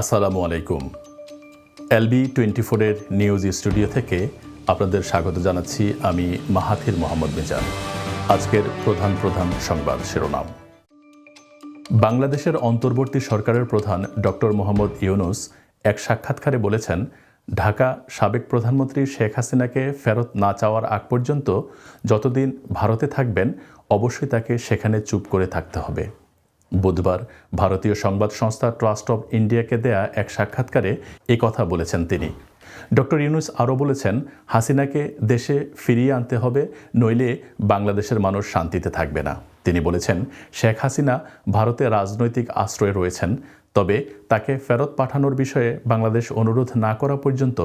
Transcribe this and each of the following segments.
আসসালামু আলাইকুম। LB twenty ফোরের নিউজ স্টুডিও থেকে আপনাদের স্বাগত জানাচ্ছি আমি মাহাথির মোহাম্মদ মিজান। আজকের প্রধান প্রধান সংবাদ শিরোনাম। বাংলাদেশের অন্তর্বর্তী সরকারের প্রধান ডক্টর মোহাম্মদ ইউনুস এক সাক্ষাৎকারে বলেছেন, ঢাকা সাবেক প্রধানমন্ত্রী শেখ হাসিনাকে ফেরত না চাওয়ার আগ পর্যন্ত যতদিন ভারতে থাকবেন, অবশ্যই তাকে সেখানে চুপ করে থাকতে হবে। বুধবার ভারতীয় সংবাদ সংস্থা ট্রাস্ট অব ইন্ডিয়াকে দেয়া এক সাক্ষাৎকারে এ কথা বলেছেন তিনি। ডক্টর ইউনুস আরও বলেছেন, হাসিনাকে দেশে ফিরিয়ে আনতে হবে, নইলে বাংলাদেশের মানুষ শান্তিতে থাকবে না। তিনি বলেছেন, শেখ হাসিনা ভারতে রাজনৈতিক আশ্রয়ে রয়েছেন, তবে তাকে ফেরত পাঠানোর বিষয়ে বাংলাদেশ অনুরোধ না করা পর্যন্ত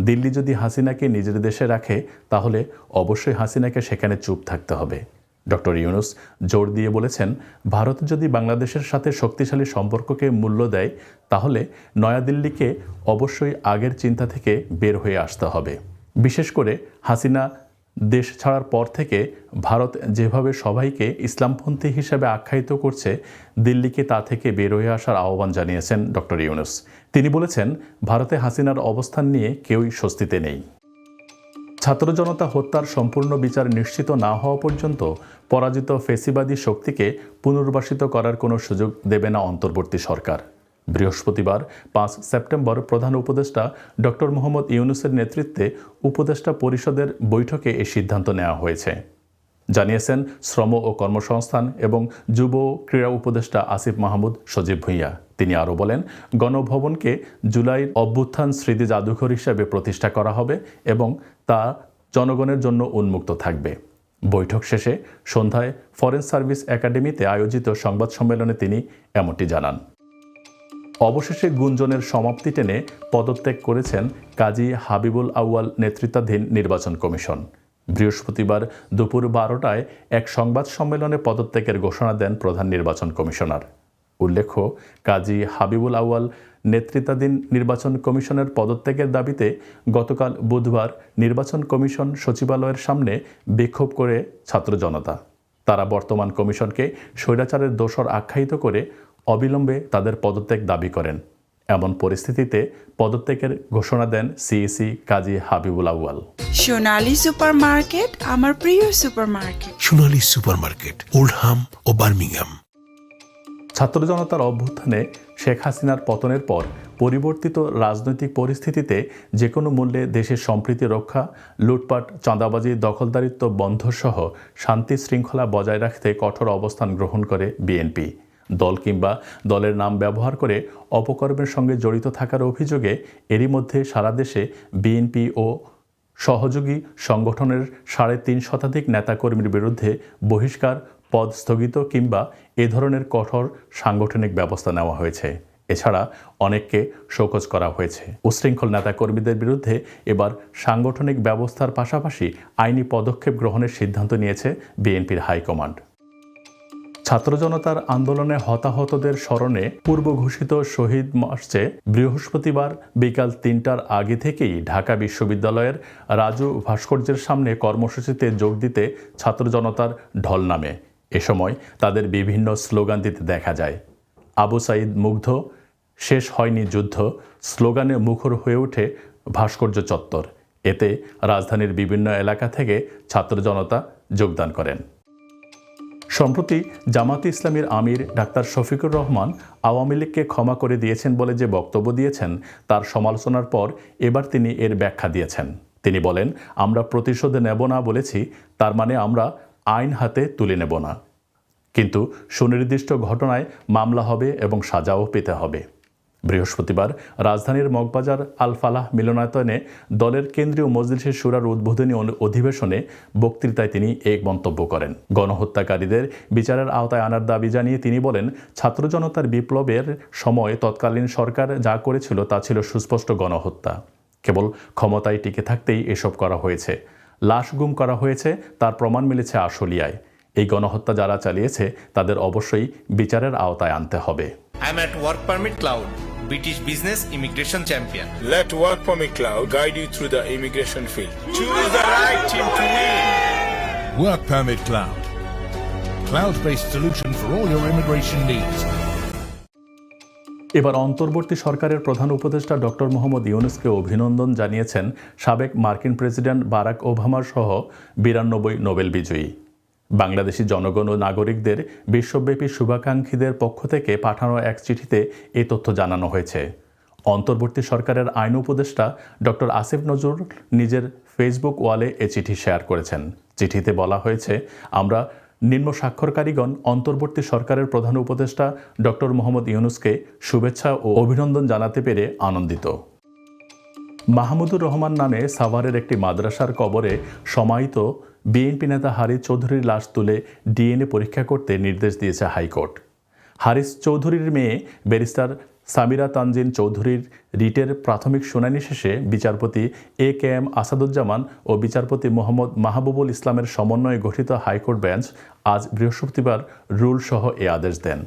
দিল্লি যদি হাসিনাকে নিজের দেশে রাখে, তাহলে অবশ্যই হাসিনাকে সেখানে চুপ থাকতে হবে। ডক্টর ইউনুস জোর দিয়ে বলেছেন, ভারত যদি বাংলাদেশের সাথে শক্তিশালী সম্পর্ককে মূল্য দেয়, তাহলে নয়াদিল্লিকে অবশ্যই আগের চিন্তা থেকে বের হয়ে আসতে হবে। বিশেষ করে হাসিনা, দেশ ছাড়ার পর থেকে ভারত যেভাবে সবাইকে ইসলামপন্থী হিসাবে আখ্যায়িত করছে, দিল্লিকে তা থেকে বের হয়ে আসার আহ্বান জানিয়েছেন ডক্টর ইউনুস। তিনি বলেছেন, ভারতে হাসিনার অবস্থান নিয়ে কেউই স্বস্তিতে নেই। ছাত্র জনতা হত্যার সম্পূর্ণ বিচার নিশ্চিত না হওয়া পর্যন্ত পরাজিত ফেসিবাদী শক্তিকে পুনর্বাসিত করার কোনো সুযোগ দেবে না অন্তর্বর্তী সরকার। বৃহস্পতিবার পাঁচ সেপ্টেম্বর প্রধান উপদেষ্টা ডক্টর মোহাম্মদ ইউনুসের নেতৃত্বে উপদেষ্টা পরিষদের বৈঠকে এ সিদ্ধান্ত নেওয়া হয়েছে। জানিয়েছেন শ্রম ও কর্মসংস্থান এবং যুব ক্রীড়া উপদেষ্টা আসিফ মাহমুদ সজীব ভুঁইয়া। তিনি আরও বলেন, গণভবনকে জুলাইয়ের অভ্যুত্থান স্মৃতি জাদুঘর হিসেবে প্রতিষ্ঠা করা হবে এবং তা জনগণের জন্য উন্মুক্ত থাকবে। বৈঠক শেষে সন্ধ্যায় ফরেন সার্ভিস একাডেমিতে আয়োজিত সংবাদ সম্মেলনে তিনি এমনটি জানান। অবশেষে গুঞ্জনের সমাপ্তি টেনে পদত্যাগ করেছেন কাজী হাবিবুল আউয়াল নেতৃত্বাধীন নির্বাচন কমিশন। বৃহস্পতিবার দুপুর বারোটায় এক সংবাদ সম্মেলনে পদত্যাগের ঘোষণা দেন প্রধান নির্বাচন কমিশনার। উল্লেখ্য, কাজী হাবিবুল আউয়াল নেতৃত্বাধীন নির্বাচন কমিশনের পদত্যাগের দাবিতে গতকাল বুধবার নির্বাচন কমিশন সচিবালয়ের সামনে বিক্ষোভ করে ছাত্র জনতা। তারা বর্তমান কমিশনকে স্বৈরাচারের দোষর আখ্যায়িত করে অবিলম্বে তাদের পদত্যাগ দাবি করেন। এমন পরিস্থিতিতে পদত্যাগের ঘোষণা দেন সিইসি কাজী হাবিবুল আউয়াল। সোনালী সুপারমার্কেট আমার প্রিয় সুপারমার্কেট। সোনালী সুপারমার্কেট ওল্ডহাম ও বার্মিংহাম। ছাত্র জনতার অভ্যুত্থানে শেখ হাসিনার পতনের পর পরিবর্তিত রাজনৈতিক পরিস্থিতিতে যে কোনো মূল্যে দেশের সম্প্রীতি রক্ষা লুটপাট চাঁদাবাজি দখলদারিত্ব বন্ধসহ শান্তি শৃঙ্খলা বজায় রাখতে কঠোর অবস্থান গ্রহণ করে বিএনপি। দল কিংবা দলের নাম ব্যবহার করে অপকর্মের সঙ্গে জড়িত থাকার অভিযোগে এরই মধ্যে সারা দেশে বিএনপি ও সহযোগী সংগঠনের সাড়ে তিন শতাধিক নেতাকর্মীর বিরুদ্ধে বহিষ্কার, পদ স্থগিত কিংবা এ ধরনের কঠোর সাংগঠনিক ব্যবস্থা নেওয়া হয়েছে। এছাড়া অনেককে শোকজ করা হয়েছে। উশৃঙ্খল নেতাকর্মীদের বিরুদ্ধে এবার সাংগঠনিক ব্যবস্থার পাশাপাশি আইনি পদক্ষেপ গ্রহণের সিদ্ধান্ত নিয়েছে বিএনপির হাইকমান্ড। ছাত্র জনতার আন্দোলনে হতাহতদের স্মরণে পূর্ব ঘোষিত শহীদ মার্চে বৃহস্পতিবার বিকাল তিনটার আগে থেকেই ঢাকা বিশ্ববিদ্যালয়ের রাজু ভাস্কর্যের সামনে কর্মসূচিতে যোগ দিতে ছাত্র জনতার ঢল নামে। এ সময় তাদের বিভিন্ন স্লোগান দিতে দেখা যায়। আবু সাইদ মুগ্ধ, শেষ হয়নি যুদ্ধ স্লোগানে মুখর হয়ে ওঠে ভাস্কর্য চত্বর। এতে রাজধানীর বিভিন্ন এলাকা থেকে ছাত্র জনতা যোগদান করেন। সম্প্রতি জামাতে ইসলামের আমির ডাক্তার শফিকুর রহমান আওয়ামী লীগকে ক্ষমা করে দিয়েছেন বলে যে বক্তব্য দিয়েছেন, তার সমালোচনার পর এবার তিনি এর ব্যাখ্যা দিয়েছেন। তিনি বলেন, আমরা প্রতিশোধ নেব না বলেছি, তার মানে আমরা আইন হাতে তুলে নেব না। কিন্তু সুনির্দিষ্ট ঘটনায় মামলা হবে এবং সাজাও পেতে হবে। বৃহস্পতিবার রাজধানীর মগবাজার আলফালাহ মিলনায়তনে দলের কেন্দ্রীয় মজলিসের সুরার উদ্বোধনী অধিবেশনে বক্তৃতায় তিনি এক মন্তব্য করেন। গণহত্যাকারীদের বিচারের আওতায় আনার দাবি জানিয়ে তিনি বলেন, ছাত্র জনতার বিপ্লবের সময় তৎকালীন সরকার যা করেছিল তা ছিল সুস্পষ্ট গণহত্যা। কেবল ক্ষমতায় টিকে থাকতেই এসব করা হয়েছে। লাশ গুম করা হয়েছে, তার প্রমাণ মিলেছে আশুলিয়ায়। এই গণহত্যা যারা চালিয়েছে, তাদের অবশ্যই বিচারের আওতায় আনতে হবে। I'm at Work Permit British Business Immigration Champion. Let Work Permit Cloud guide you through the immigration field. Choose the right team to win. Work Permit Cloud. Cloud based solution for all your immigration needs. এবার অন্তর্বর্তী সরকারের প্রধান উপদেষ্টা doctor Mohammad ইউনুসকে অভিনন্দন জানিয়েছেন সাবেক মার্কিন প্রেসিডেন্ট বারাক ওবামার সহ বিরানব্বই নোবেল বিজয়ী বাংলাদেশি জনগণ ও নাগরিকদের বিশ্বব্যাপী শুভাকাঙ্ক্ষীদের পক্ষ থেকে পাঠানো এক চিঠিতে এই তথ্য জানানো হয়েছে। অন্তর্বর্তী সরকারের আইন উপদেষ্টা ডক্টর আসিফ নজরুল নিজের ফেসবুক ওয়ালে এ চিঠি শেয়ার করেছেন। চিঠিতে বলা হয়েছে, আমরা নিম্ন স্বাক্ষরকারীগণ, অন্তর্বর্তী সরকারের প্রধান উপদেষ্টা ডক্টর মোহাম্মদ ইউনুসকে শুভেচ্ছা ও অভিনন্দন জানাতে পেরে আনন্দিত। মাহমুদুর রহমান নামে সাভারের একটি মাদ্রাসার কবরে সমাহিত বিএনপি নেতা হারিস চৌধুরীর লাশ তুলে ডিএনএ পরীক্ষা করতে নির্দেশ দিয়েছে হাইকোর্ট। হারিস চৌধুরীর মেয়ে ব্যারিস্টার সামিরা তানজিন চৌধুরীর রিটের প্রাথমিক শুনানি শেষে বিচারপতি এ কে এম আসাদুজ্জামান ও বিচারপতি মোহাম্মদ মাহবুবুল ইসলামের সমন্বয়ে গঠিত হাইকোর্ট বেঞ্চ আজ বৃহস্পতিবার রুলসহ এ আদেশ দেন।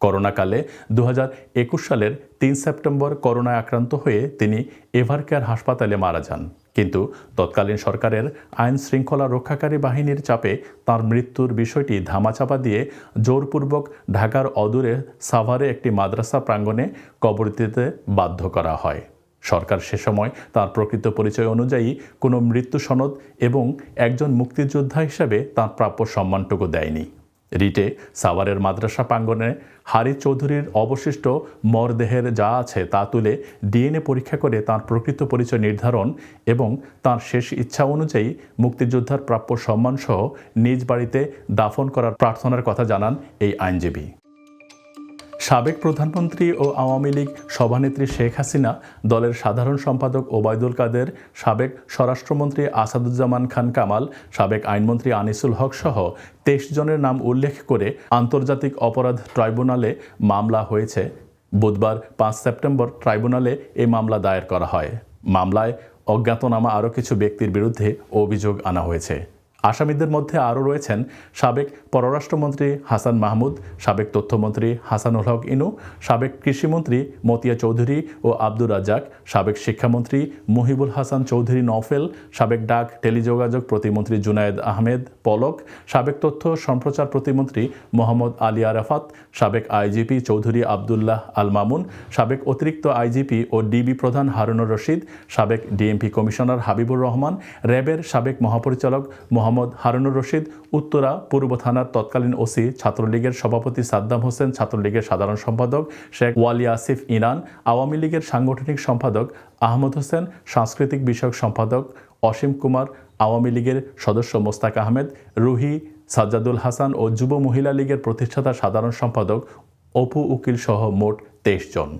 করোনাকালে দু হাজার একুশ সালের তিন সেপ্টেম্বর করোনায় আক্রান্ত হয়ে তিনি এভারকেয়ার হাসপাতালে মারা যান। কিন্তু তৎকালীন সরকারের আইন শৃঙ্খলা রক্ষাকারী বাহিনীর চাপে তার মৃত্যুর বিষয়টি ধামাচাপা দিয়ে জোরপূর্বক ঢাকার অদূরে সাভারে একটি মাদ্রাসা প্রাঙ্গণে কবর দিতে বাধ্য করা হয়। সরকার সে সময় তার প্রকৃত পরিচয় অনুযায়ী কোনো মৃত্যু সনদ এবং একজন মুক্তিযোদ্ধা হিসেবে তার প্রাপ্য সম্মানটুকু দেয়নি। রিটে সাভারের মাদ্রাসা প্রাঙ্গনে হারি চৌধুরীর অবশিষ্ট মরদেহের যা আছে তা তুলে ডিএনএ পরীক্ষা করে তার প্রকৃত পরিচয় নির্ধারণ এবং তার শেষ ইচ্ছা অনুযায়ী মুক্তিযোদ্ধার প্রাপ্য সম্মানসহ নিজ বাড়িতে দাফন করার প্রার্থনার কথা জানান এই আইনজীবী। সাবেক প্রধানমন্ত্রী ও আওয়ামী লীগ সভানেত্রী শেখ হাসিনা, দলের সাধারণ সম্পাদক ওবায়দুল কাদের, সাবেক স্বরাষ্ট্রমন্ত্রী আসাদুজ্জামান খান কামাল, সাবেক আইনমন্ত্রী আনিসুল হক সহ তেইশ জনের নাম উল্লেখ করে আন্তর্জাতিক অপরাধ ট্রাইব্যুনালে মামলা হয়েছে। বুধবার পাঁচ সেপ্টেম্বর ট্রাইব্যুনালে এই মামলা দায়ের করা হয়। মামলায় অজ্ঞাতনামা আরও কিছু ব্যক্তির বিরুদ্ধে অভিযোগ আনা হয়েছে। আসামিদের মধ্যে আরও রয়েছেন সাবেক পররাষ্ট্রমন্ত্রী হাসান মাহমুদ, সাবেক তথ্যমন্ত্রী হাসানুল হক ইনু, সাবেক কৃষিমন্ত্রী মতিয়া চৌধুরী ও আব্দুর রাজ্জাক, সাবেক শিক্ষামন্ত্রী মহিবুল হাসান চৌধুরী নওফেল, সাবেক ডাক টেলিযোগাযোগ প্রতিমন্ত্রী জুনায়েদ আহমেদ পলক, সাবেক তথ্য সম্প্রচার প্রতিমন্ত্রী মোহাম্মদ আলী আরাফাত, সাবেক আইজিপি চৌধুরী আবদুল্লাহ আল মামুন, সাবেক অতিরিক্ত আইজিপি ও ডিবি প্রধান হারুনুর রশিদ, সাবেক ডিএমপি কমিশনার হাবিবুর রহমান, র্যাবের সাবেক মহাপরিচালক মোহাম্মদ হারুনুর রশিদ, উত্তরা পূর্ব থানার তৎকালীন ওসি, ছাত্রলীগের সভাপতি সাদ্দাম হোসেন, ছাত্রলীগের সাধারণ সম্পাদক শেখ ওয়ালি আসিফ ইনান, আওয়ামী লীগের সাংগঠনিক সম্পাদক আহমদ হোসেন, সাংস্কৃতিক বিষয়ক সম্পাদক অসীম কুমার, আওয়ামী লীগের সদস্য মোস্তাক আহমেদ, রুহি সাজ্জাদুল হাসান ও যুব মহিলা লীগের প্রতিষ্ঠাতা সাধারণ সম্পাদক অপু উকিল সহ মোট তেইশ জন।